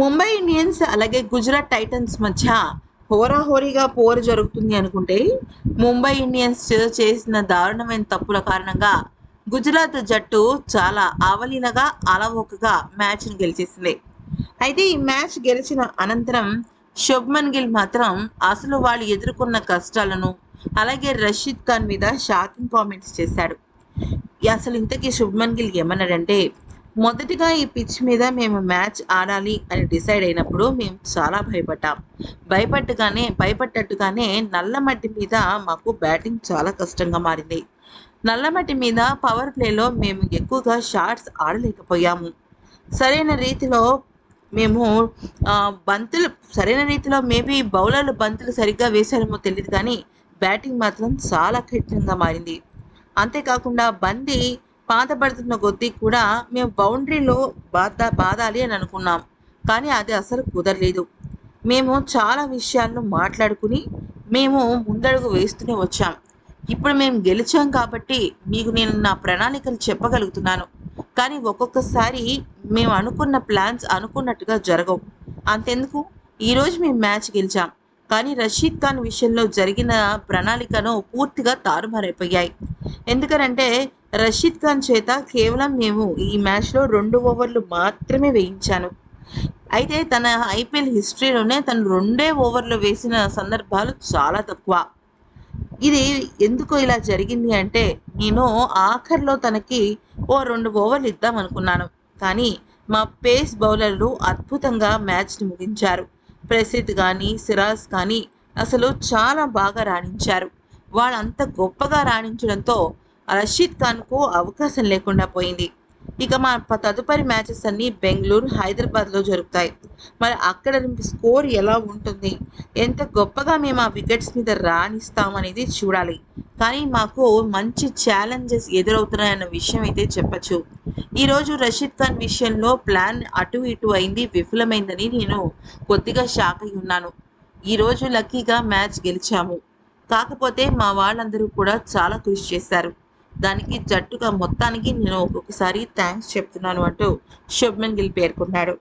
Mumbai Indians అలాగే Gujarat Titans మధ్య హోరాహోరీగా పోరు జరుగుతుంది అనుకుంటే ముంబై ఇండియన్స్ చేసిన దారుణమైన తప్పుల కారణంగా గుజరాత్ జట్టు చాలా ఆవలీలగా అలవోకగా మ్యాచ్ను గెలిచేసింది. అయితే ఈ మ్యాచ్ గెలిచిన అనంతరం శుభ్మన్ గిల్ మాత్రం అసలు వాళ్ళు ఎదుర్కొన్న కష్టాలను అలాగే రషీద్ ఖాన్ మీద షాకింగ్ కామెంట్స్ చేశాడు. అసలు ఇంతకీ శుభ్మన్ గిల్ ఏమన్నాడంటే మొదటిగా ఈ పిచ్ మీద మేము మ్యాచ్ ఆడాలి అని డిసైడ్ అయినప్పుడు మేము చాలా భయపడ్డాం. భయపట్టుగానే భయపడ్డట్టుగానే నల్ల మట్టి మీద మాకు బ్యాటింగ్ చాలా కష్టంగా మారింది. నల్ల మట్టి మీద పవర్ ప్లేలో మేము ఎక్కువగా షాట్స్ ఆడలేకపోయాము. సరైన రీతిలో మేము బంతులు సరైన రీతిలో మేబీ బౌలర్లు బంతులు సరిగ్గా వేశారేమో తెలియదు కానీ బ్యాటింగ్ మాత్రం చాలా కఠినంగా మారింది. అంతేకాకుండా బంతి బాధపడుతున్న కొద్దీ కూడా మేము బౌండరీలో బాధ బాధాలి అని అనుకున్నాం. కానీ అది అసలు కుదరలేదు. మేము చాలా విషయాలను మాట్లాడుకుని మేము ముందడుగు వేస్తూనే వచ్చాం. ఇప్పుడు మేము గెలిచాం కాబట్టి మీకు నేను నా ప్రణాళికలు చెప్పగలుగుతున్నాను. కానీ ఒక్కొక్కసారి మేము అనుకున్న ప్లాన్స్ అనుకున్నట్టుగా జరగవు. అంతెందుకు? ఈరోజు మేము మ్యాచ్ గెలిచాం. కానీ రషీద్ ఖాన్ విషయంలో జరిగిన ప్రణాళికను పూర్తిగా తారుమారైపోయాయి. ఎందుకనంటే రషీద్ ఖాన్ చేత కేవలం మేము ఈ మ్యాచ్లో రెండు ఓవర్లు మాత్రమే వేయించాను. అయితే తన ఐపీఎల్ హిస్టరీలోనే తను రెండే ఓవర్లు వేసిన సందర్భాలు చాలా తక్కువ. ఇది ఎందుకు ఇలా జరిగింది అంటే నేను ఆఖరిలో తనకి ఓ రెండు ఓవర్లు ఇద్దాం అనుకున్నాను. కానీ మా పేస్ బౌలర్లు అద్భుతంగా మ్యాచ్ని ముగించారు. ప్రసిద్ కానీ సిరాజ్ కానీ అసలు చాలా బాగా రాణించారు. వాళ్ళంత గొప్పగా రాణించడంతో రషీద్ ఖాన్కు అవకాశం లేకుండా పోయింది. ఇక మా తదుపరి మ్యాచెస్ అన్నీ బెంగళూరు హైదరాబాద్లో జరుగుతాయి. మరి అక్కడ స్కోర్ ఎలా ఉంటుంది? ఎంత గొప్పగా మేము ఆ వికెట్స్ మీద రాణిస్తామనేది చూడాలి. కానీ మాకు మంచి ఛాలెంజెస్ ఎదురవుతున్నాయన్న విషయం అయితే చెప్పచ్చు. ఈరోజు రషీద్ ఖాన్ విషయంలో ప్లాన్ అటు ఇటు అయింది విఫలమైందని నేను కొద్దిగా షాక్ అయి ఉన్నాను. ఈరోజు లక్కీగా మ్యాచ్ గెలిచాము. కాకపోతే మా వాళ్ళందరూ కూడా చాలా కృషి చేశారు. దానికి జట్టుగా మొత్తానికి నేను ఒక్కొక్కసారి థ్యాంక్స్ చెప్తున్నాను అంటూ శుభ్మన్ గిల్ పేర్కొన్నాడు.